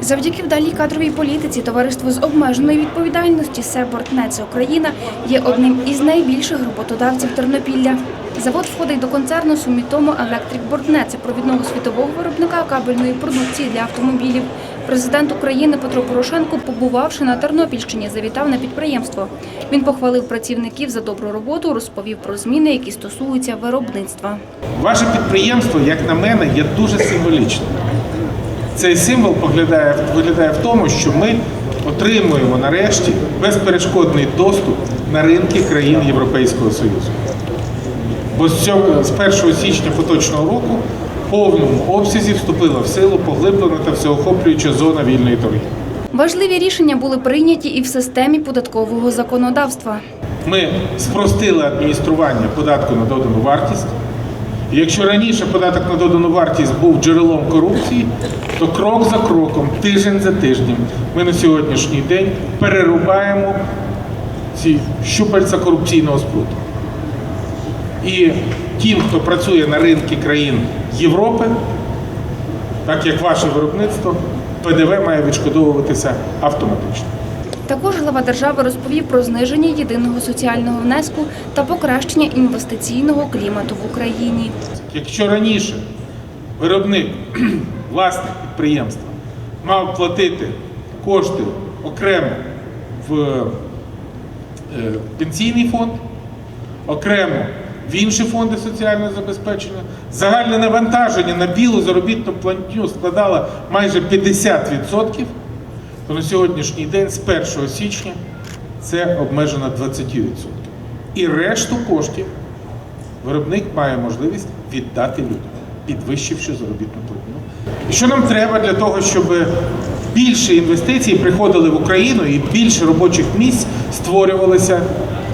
Завдяки вдалій кадровій політиці товариство з обмеженої відповідальності Себортнеце Україна є одним із найбільших роботодавців Тернопілля. Завод входить до концерну Сумітомо Електрик Бортнеце, провідного світового виробника кабельної продукції для автомобілів. Президент України Петро Порошенко, побувавши на Тернопільщині, завітав на підприємство. Він похвалив працівників за добру роботу, розповів про зміни, які стосуються виробництва. Ваше підприємство, як на мене, є дуже символічним. Цей символ поглядає, виглядає в тому, що ми отримуємо нарешті безперешкодний доступ на ринки країн Європейського Союзу. Бо з, цього, з 1 січня поточного року в повному обсязі вступила в силу поглиблена та всеохоплююча зона вільної торгівлі. Важливі рішення були прийняті і в системі податкового законодавства. Ми спростили адміністрування податку на додану вартість. Якщо раніше податок на додану вартість був джерелом корупції, то крок за кроком, тиждень за тижнем, ми на сьогоднішній день перерубаємо ці щупальця корупційного спруту. І тим, хто працює на ринки країн Європи, так як ваше виробництво, ПДВ має відшкодовуватися автоматично. Також глава держави розповів про зниження єдиного соціального внеску та покращення інвестиційного клімату в Україні. Якщо раніше виробник, власник підприємства мав платити кошти окремо в е, пенсійний фонд, окремо в інші фонди соціального забезпечення, загальне навантаження на білу заробітну платню складало майже 50%, то на сьогоднішній день з 1 січня це обмежено 20%. І решту коштів виробник має можливість віддати людям, підвищивши заробітну платню. І що нам треба для того, щоб більше інвестицій приходили в Україну і більше робочих місць створювалося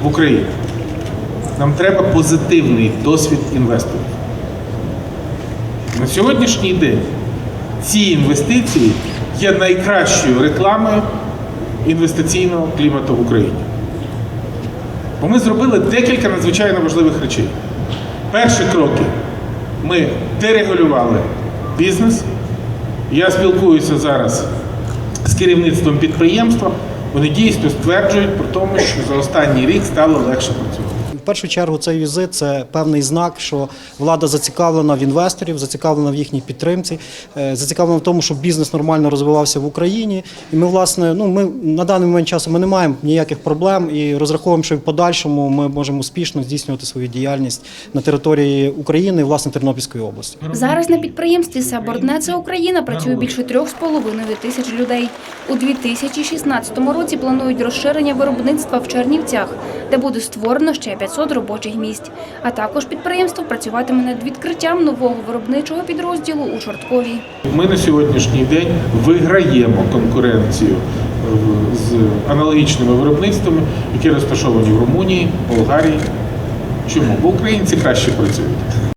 в Україні? Нам треба позитивний досвід інвесторів. На сьогоднішній день ці інвестиції є найкращою рекламою інвестиційного клімату в Україні. Бо ми зробили декілька надзвичайно важливих речей. Перші кроки ми дерегулювали бізнес. Я спілкуюся зараз з керівництвом підприємства. Вони дійсно стверджують про тому, що за останній рік стало легше працювати. Першу чергу цей візит це певний знак, що влада зацікавлена в інвесторів, зацікавлена в їхній підтримці, е, зацікавлена в тому, щоб бізнес нормально розвивався в Україні. І ми, власне, ну ми на даний момент часу ми не маємо ніяких проблем і розраховуємо, що в подальшому ми можемо успішно здійснювати свою діяльність на території України і власне Тернопільської області. Зараз на підприємстві Себорднеце Україна працює більше трьох з половиною тисяч людей. У 2016 році планують розширення виробництва в Чернівцях, де буде створено ще 500 робочих місць. А також підприємство працюватиме над відкриттям нового виробничого підрозділу у Чорткові. Ми на сьогоднішній день виграємо конкуренцію е, з аналогічними виробництвами, які розташовані в Румунії, Болгарії. Чому? Бо українці краще працюють.